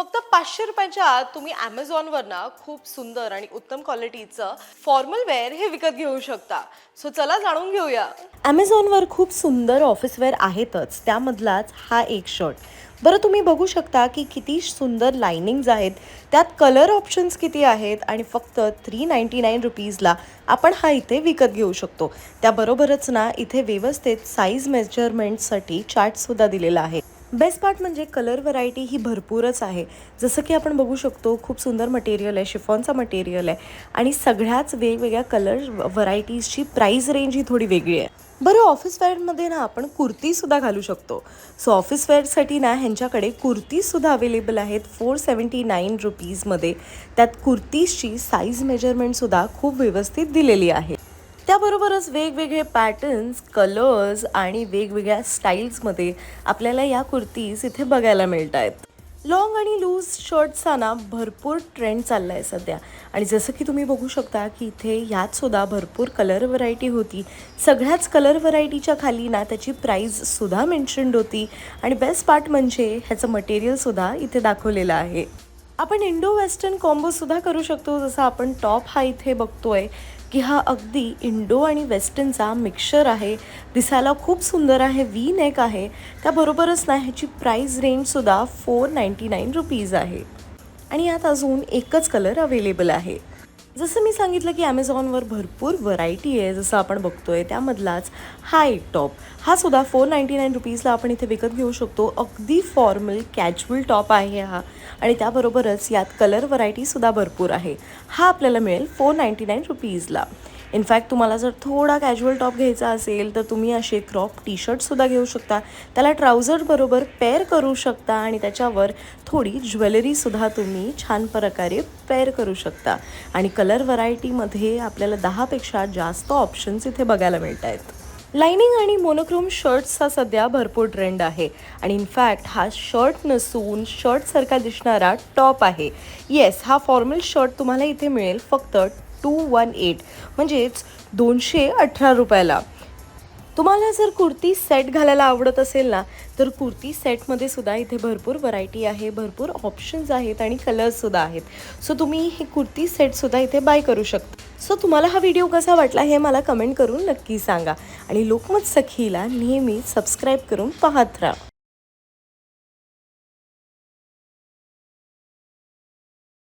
फक्त पाचशे रुपयाच्या आत तुम्ही ॲमेझॉनवर ना खूप सुंदर आणि उत्तम क्वालिटीचं फॉर्मल वेअर हे विकत घेऊ शकता. सो चला जाणून घेऊया. ॲमेझॉनवर खूप सुंदर ऑफिसवेअर आहेतच. त्यामधलाच हा एक शर्ट बरं तुम्ही बघू शकता की किती सुंदर लायनिंग्ज आहेत. त्यात कलर ऑप्शन्स किती आहेत आणि फक्त थ्री नाईंटी नाईन रुपीजला आपण हा इथे विकत घेऊ शकतो. त्याबरोबरच ना इथे व्यवस्थित साईज मेजरमेंटसाठी चार्टसुद्धा दिलेला आहे. बेस्ट पार्ट म्हणजे कलर व्हरायटी ही भरपूरच आहे. जसं की आपण बघू शकतो खूप सुंदर मटेरियल आहे शिफॉनचा मटेरियल आहे आणि सगळ्याच वेगवेगळ्या कलर व्हरायटीजची प्राईस रेंज ही थोडी वेगळी आहे. बरं ऑफिस वेअरमध्ये ना आपण कुर्तीसुद्धा घालू शकतो. सो ऑफिस वेअरसाठी ना ह्यांच्याकडे कुर्तीसुद्धा अवेलेबल आहेत फोर सेवन्टी नाईन रुपीजमध्ये त्यात कुर्तीजची साईज मेजरमेंटसुद्धा खूप व्यवस्थित दिलेली आहे. त्याबरोबरच वेगवेगळे पॅटर्न्स कलर्स आणि वेगवेगळ्या स्टाईल्समध्ये आपल्याला या कुर्तीज इथे बघायला मिळत आहेत लॉंग आणि लूज शर्ट्सचा ना भरपूर ट्रेंड चालला आहे सध्या. आणि जसं की तुम्ही बघू शकता की इथे ह्यातसुद्धा भरपूर कलर व्हरायटी होती. सगळ्याच कलर व्हरायटीच्या खाली ना त्याची प्राईजसुद्धा मेन्शन्ड होती. आणि बेस्ट पार्ट म्हणजे ह्याचं मटेरियलसुद्धा इथे दाखवलेलं आहे. आपण इंडो वेस्टर्न कॉम्बोसुद्धा करू शकतो जसं आपण टॉप हा इथे बघतोय की हा अगदी इंडो आणि वेस्टर्नचा मिक्सचर आहे. दिसायला खूप सुंदर आहे वी नेक आहे. त्याबरोबरच ना ह्याची प्राईस रेंजसुद्धा फोर नाईंटी नाईन रुपीज आहे. आणि यात अजून एकच कलर अवेलेबल आहे. जसं मी सांगितलं की ॲमेझॉनवर भरपूर व्हरायटी आहे जसं आपण बघतो आहे त्यामधलाच हा एक टॉप हा सुद्धा फोर नाईंटी नाईन रुपीजला आपण इथे विकत घेऊ शकतो. अगदी फॉर्मल कॅज्युअल टॉप आहे हा. आणि त्याबरोबरच यात कलर व्हरायटीसुद्धा भरपूर आहे. हा आपल्याला मिळेल फोर नाईंटी नाईन रुपीजला. इनफॅक्ट तुम्हाला जर थोडा कॅज्युअल टॉप घ्यायचा असेल तर तुम्ही असे क्रॉप टी शर्टसुद्धा घेऊ शकता. त्याला ट्राउझरबरोबर पेअर करू शकता आणि त्याच्यावर थोडी ज्वेलरीसुद्धा तुम्ही छान प्रकारे पेअर करू शकता. आणि कलर व्हरायटीमध्ये आपल्याला दहापेक्षा जास्त ऑप्शन्स इथे बघायला मिळत आहेत लाइनिंग आणि मोनोक्रोम शर्ट्सचा सध्या भरपूर ट्रेंड आहे. आणि इनफॅक्ट हा शर्ट नसून शर्टसारखा दिसणारा टॉप आहे. येस हा फॉर्मल शर्ट तुम्हाला इथे मिळेल. फक्त टू वन एट म्हणजेच दोनशे अठरा रुपयाला. तुम्हाला जर कुर्ती सेट घालायला आवडत असेल ना तर कुर्ती सेटमध्ये सुद्धा इथे भरपूर व्हरायटी आहे भरपूर ऑप्शन्स आहेत आणि कलर्ससुद्धा आहेत. सो तुम्ही हे कुर्ती सेटसुद्धा इथे बाय करू शकता. सो तुम्हाला हा व्हिडिओ कसा वाटला हे मला कमेंट करून नक्की सांगा. आणि लोकमत सखीला नेहमी सबस्क्राईब करून पाहत राहा.